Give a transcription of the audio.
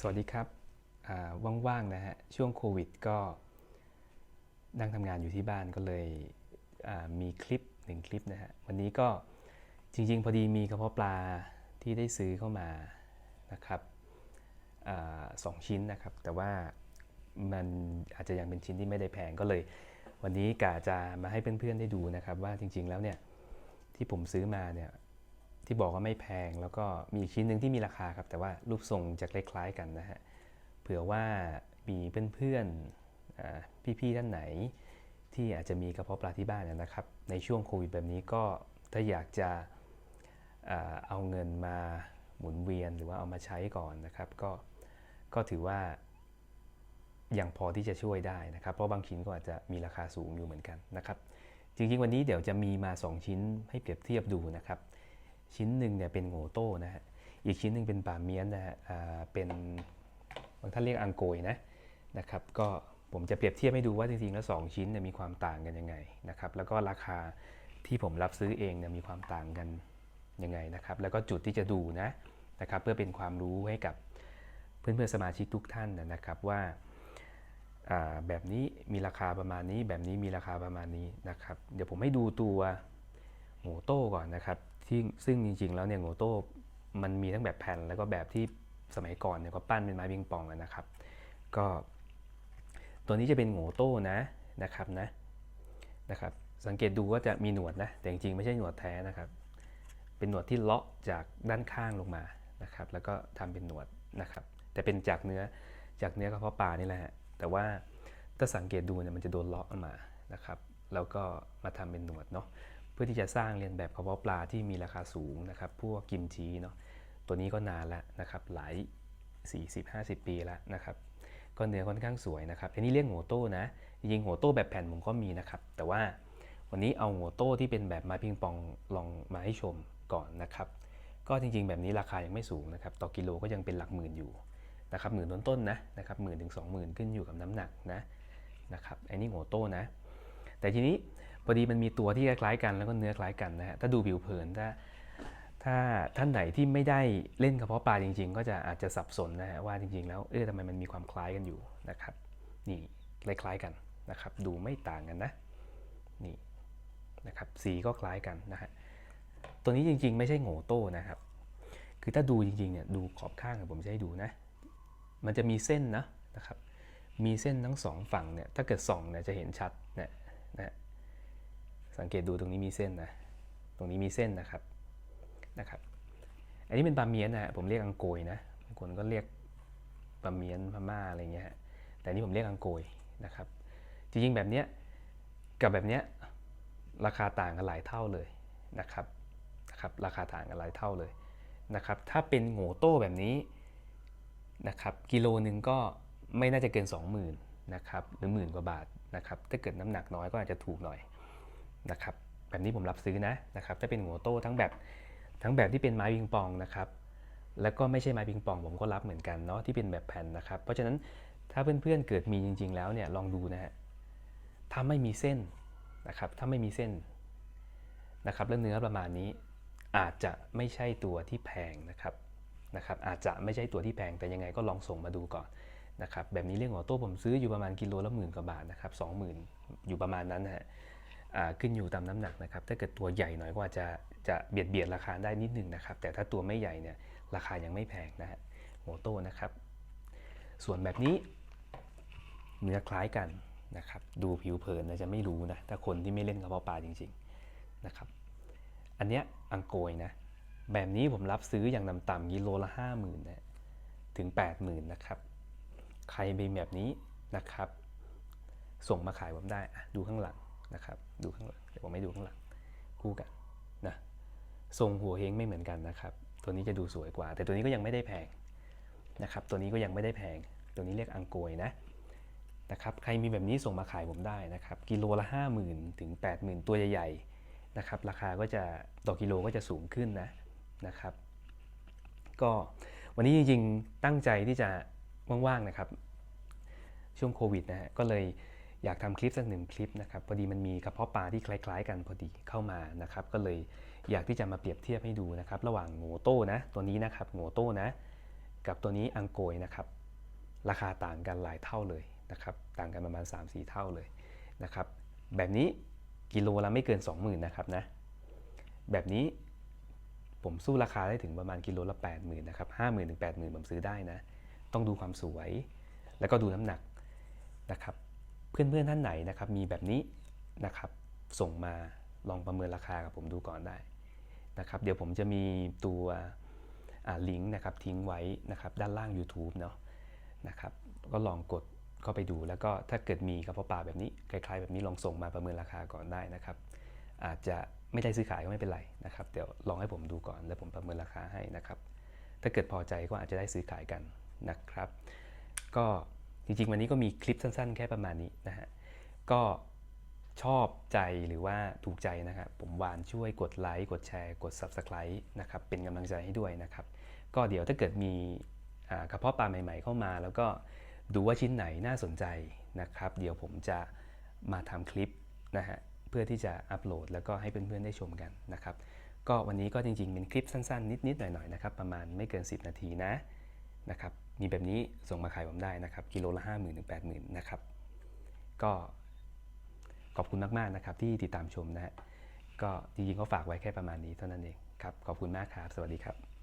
สวัสดีครับว่างๆนะฮะช่วงโควิดก็นั่งทำงานอยู่ที่บ้านก็เลยมีคลิปหนึ่งคลิปนะฮะวันนี้ก็จริงๆ พอดีมีกระเพาะปลาที่ได้ซื้อเข้ามานะครับอสองชิ้นนะครับ แต่ว่ามันอาจจะยังเป็นชิ้นที่ไม่ได้แพงก็เลย วันนี้กะจะมาให้เพื่อนๆได้ดูนะครับ ว่าจริงๆแล้วเนี่ยที่ผมซื้อมาเนี่ย ที่บอกว่าไม่แพง แล้วก็มีชิ้นหนึ่งที่มีราคาครับ แต่ว่ารูปทรงจะคล้ายๆกันนะฮะเผื่อว่ามีเพื่อนๆอ่าพี่ๆท่านไหน ที่อาจจะมีกระเพาะปลาที่บ้านนะครับ ในช่วงโควิดแบบนี้ก็ถ้าอยากจะเอาเงินมาหมุนเวียนหรือว่าเอามาใช้ก่อนนะครับ ก็ก็ถือว่ายังพอที่จะช่วยได้นะครับ เพราะบางชิ้นก็อาจจะมีราคาสูงอยู่เหมือนกันนะครับ จริงๆวันนี้เดี๋ยวจะมีมา 2 ชิ้นให้เปรียบเทียบดูนะครับ ชิ้นหนึ่งเนี่ยเป็นโงโต้นะฮะอีกชิ้นหนึ่งเป็นป่าเมียนนะฮะอ่าเป็นบางท่านเรียกอังโกยนะนะครับก็ผมจะเปรียบเทียบให้ดูว่าจริงๆแล้ว 2 ชิ้นเนี่ยมีความต่างกันยังไงนะครับแล้วก็ราคาที่ผมรับซื้อเองเนี่ยมีความต่างกันยังไงนะครับแล้วก็จุดที่จะดูนะนะครับเพื่อเป็นความรู้ให้กับเพื่อนๆสมาชิกทุกท่านนะครับว่าอ่าแบบนี้มีราคาประมาณนี้แบบนี้มีราคาประมาณนี้นะครับ เดี๋ยวผมให้ดูตัว โงโต้ก่อนนะครับที่ซึ่งจริงๆแล้วเนี่ยโงโต้มันมีทั้งแบบแผ่นแล้วก็แบบที่สมัยก่อนเนี่ยก็ปั้นเป็นไม้ปิงปองนะครับ ก็ตัวนี้จะเป็นโงโต้นะนะครับนะนะครับ สังเกตดูว่าจะมีหนวดนะแต่จริงๆไม่ใช่หนวดแท้นะครับ เป็นหนวดที่เลาะจากด้านข้างลงมานะครับ แล้วก็ทำเป็นหนวดนะครับ แต่เป็นจากเนื้อจากเนื้อกระเพาะปลานี่แหละฮะแต่ว่าถ้าสังเกตดูเนี่ยมันจะโดนเลาะออกมานะครับ แล้วก็มาทำเป็นหนวดเนาะ เพื่อที่จะสร้างเรียนแบบกระเพาะปลาที่มีราคาสูงนะครับ พวกกิมชีเนาะตัวนี้ก็นานแล้วนะครับหลาย 40-50 ปีแล้วนะครับก็เนื้อค่อนข้างสวยนะครับอันนี้เรียกหัวโต้นะจริงหัวโต้แบบแผ่นผมก็มีนะครับ แต่ว่าวันนี้เอาหัวโต้ที่เป็นแบบไม้พิงปองลองมาให้ชมก่อนนะครับ ก็จริงๆ แบบนี้ราคายังไม่สูงนะครับ ต่อกิโลก็ยังเป็นหลักหมื่นอยู่นะครับหมื่นต้นๆนะนะครับหมื่นถึงสองหมื่นขึ้นอยู่กับน้ำหนักนะนะครับอันนี้หัวโต้นะ แต่ทีนี้ พอดีมันมีตัวที่คล้ายกันแล้วก็เนื้อคล้ายกันนะฮะถ้าดูผิวเผินถ้าถ้าท่านไหนที่ไม่ได้เล่นกระเพาะปลาจริง ๆ ก็จะอาจจะสับสนนะฮะว่าจริง ๆ แล้วเออทำไมมันมีความคล้ายกันอยู่นะครับ นี่คล้ายๆกันนะครับ ดูไม่ต่างกันนะนี่นะครับสีก็คล้ายกันนะฮะตัวนี้จริง ๆ ไม่ใช่โง่โต้นะครับ คือถ้าดูจริงๆเนี่ยดูขอบข้างผมจะให้ดูนะ มันจะมีเส้นนะนะครับ มีเส้นทั้งสองฝั่งเนี่ยถ้าเกิดส่องเนี่ยจะเห็นชัดเนี่ยนะ สังเกตดูตรงนี้มีเส้นนะ ตรงนี้มีเส้นนะครับ นะครับ อันนี้เป็นปลาเมียนนะผมเรียกอังโกยนะบางคนก็เรียกปลาเมียนพม่าอะไรเงี้ย แต่นี่ผมเรียกอังโกยนะครับ จริงๆแบบเนี้ยกับแบบเนี้ยราคาต่างกันหลายเท่าเลยนะครับ นะครับ ราคาต่างกันหลายเท่าเลยนะครับ ถ้าเป็นโง่โต้แบบนี้นะครับ กิโลนึงก็ไม่น่าจะเกิน 20,000นะครับ หรือหมื่นกว่าบาทนะครับ ถ้าเกิดน้ำหนักน้อยก็อาจจะถูกหน่อย นะครับแบบนี้ผมรับซื้อนะนะครับถ้าเป็นหัวโต้ทั้งแบบทั้งแบบที่เป็นไม้ปิงปองนะครับแล้วก็ไม่ใช่ไม้ปิงปองผมก็รับเหมือนกันเนาะที่เป็นแบบแผ่นนะครับ เพราะฉะนั้นถ้าเพื่อนๆเกิดมีจริง ๆ แล้วเนี่ยลองดูนะฮะถ้าไม่มีเส้นนะครับถ้าไม่มีเส้นนะครับแล้วเนื้อประมาณนี้อาจจะไม่ใช่ตัวที่แพงนะครับนะครับอาจจะไม่ใช่ตัวที่แพงแต่ยังไงก็ลองส่งมาดูก่อนนะครับแบบนี้เรื่องหัวโต้ผมซื้ออยู่ประมาณกิโลละหมื่นกว่าบาทนะครับสองหมื่นอยู่ประมาณนั้นนะฮะ ขึ้นอยู่ตามน้ำหนักนะครับ ถ้าเกิดตัวใหญ่หน่อยก็อาจจะจะเบียดเบียดราคาได้นิดนึงนะครับ แต่ถ้าตัวไม่ใหญ่เนี่ยราคายังไม่แพงนะฮะโมโต้นะครับ ส่วนแบบนี้เนื้อคล้ายกันนะครับ ดูผิวเผินนะจะไม่รู้นะ ถ้าคนที่ไม่เล่นกระเพาะปลาจริงๆนะครับ อันเนี้ยอังโกยนะ แบบนี้ผมรับซื้ออย่างต่ำๆกิโลละห้าหมื่นะถึง 8 0,000นะครับ ใครเป็นแบบนี้นะครับ ส่งมาขายผมได้ดูข้างหลัง นะครับดูข้างหลังเดี๋ยวผมไม่ดูข้างหลังคู่กันนะทรงหัวเฮงไม่เหมือนกันนะครับ ตัวนี้จะดูสวยกว่า แต่ตัวนี้ก็ยังไม่ได้แพงนะครับ ตัวนี้ก็ยังไม่ได้แพง ตัวนี้เรียกอังโกยนะนะครับใครมีแบบนี้ส่งมาขายผมได้นะครับกิโลละ 5 0,000 ถึง 80,000 ตัวใหญ่ๆนะครับราคาก็จะต่อกิโลก็จะสูงขึ้นนะนะครับ ก็วันนี้จริงๆตั้งใจที่จะว่างๆนะครับ ช่วงโควิดนะฮะก็เลย อยากทำคลิปสักหนึ่งคลิปนะครับพอดีมันมีกระเพาะปลาที่คล้าย ๆ กันพอดีเข้ามานะครับก็เลยอยากที่จะมาเปรียบเทียบให้ดูนะครับระหว่างโงโต้นะตัวนี้นะครับโงโต้นะกับตัวนี้อังโกยนะครับราคาต่างกันหลายเท่าเลยนะครับต่างกันประมาณ 3-4 เท่าเลยนะครับแบบนี้กิโลละไม่เกิน 20,000นะครับนะแบบนี้ผมสู้ราคาได้ถึงประมาณกิโลละ 80,000นะครับ50,000ถึง80,000ผมซื้อได้นะต้องดูความสวย แล้วก็ดูน้ำหนักนะครับ เพื่อนๆท่านไหนนะครับมีแบบนี้นะครับส่งมาลองประเมินราคากับผมดูก่อนได้นะครับเดี๋ยวผมจะมีตัวลิงก์นะครับทิ้งไว้นะครับด้านล่าง YouTube เนาะนะครับก็ลองกดเข้าไปดูแล้วก็ถ้าเกิดมีกระเพาะปลาแบบนี้คล้ายๆ แบบนี้ลองส่งมาประเมินราคาก่อนได้นะครับ อาจจะไม่ได้ซื้อขายก็ไม่เป็นไรนะครับเดี๋ยวลองให้ผมดูก่อนแล้วผมประเมินราคาให้นะครับ ถ้าเกิดพอใจก็อาจจะได้ซื้อขายกันนะครับ ก็ จริงๆ วันนี้ก็มีคลิปสั้นๆ แค่ประมาณนี้นะฮะ ก็ชอบใจหรือว่าถูกใจนะครับ ผมวานช่วยกดไลค์ กดแชร์ กด Subscribe นะครับ เป็นกำลังใจให้ด้วยนะครับ ก็เดี๋ยวถ้าเกิดมีกระเพาะปลาใหม่ ๆ เข้ามา แล้วก็ดูว่าชิ้นไหนน่าสนใจนะครับ เดี๋ยวผมจะมาทำคลิปนะฮะ เพื่อที่จะอัปโหลดแล้วก็ให้เพื่อนๆ ได้ชมกันนะครับ ก็วันนี้ก็จริงๆ เป็นคลิปสั้นๆ นิดๆ หน่อยๆ นะครับ ประมาณไม่เกิน 10 นาทีนะนะครับ มีแบบนี้ส่งมาขายผมได้นะครับกิโลละ 5 0,000ื่นถึงแปดหมื่นนะครับก็ขอบคุณมากๆนะครับที่ติดตามชมนะฮะก็จริงๆก็ฝากไว้แค่ประมาณนี้เท่านั้นเองครับขอบคุณมากครับ สวัสดีครับ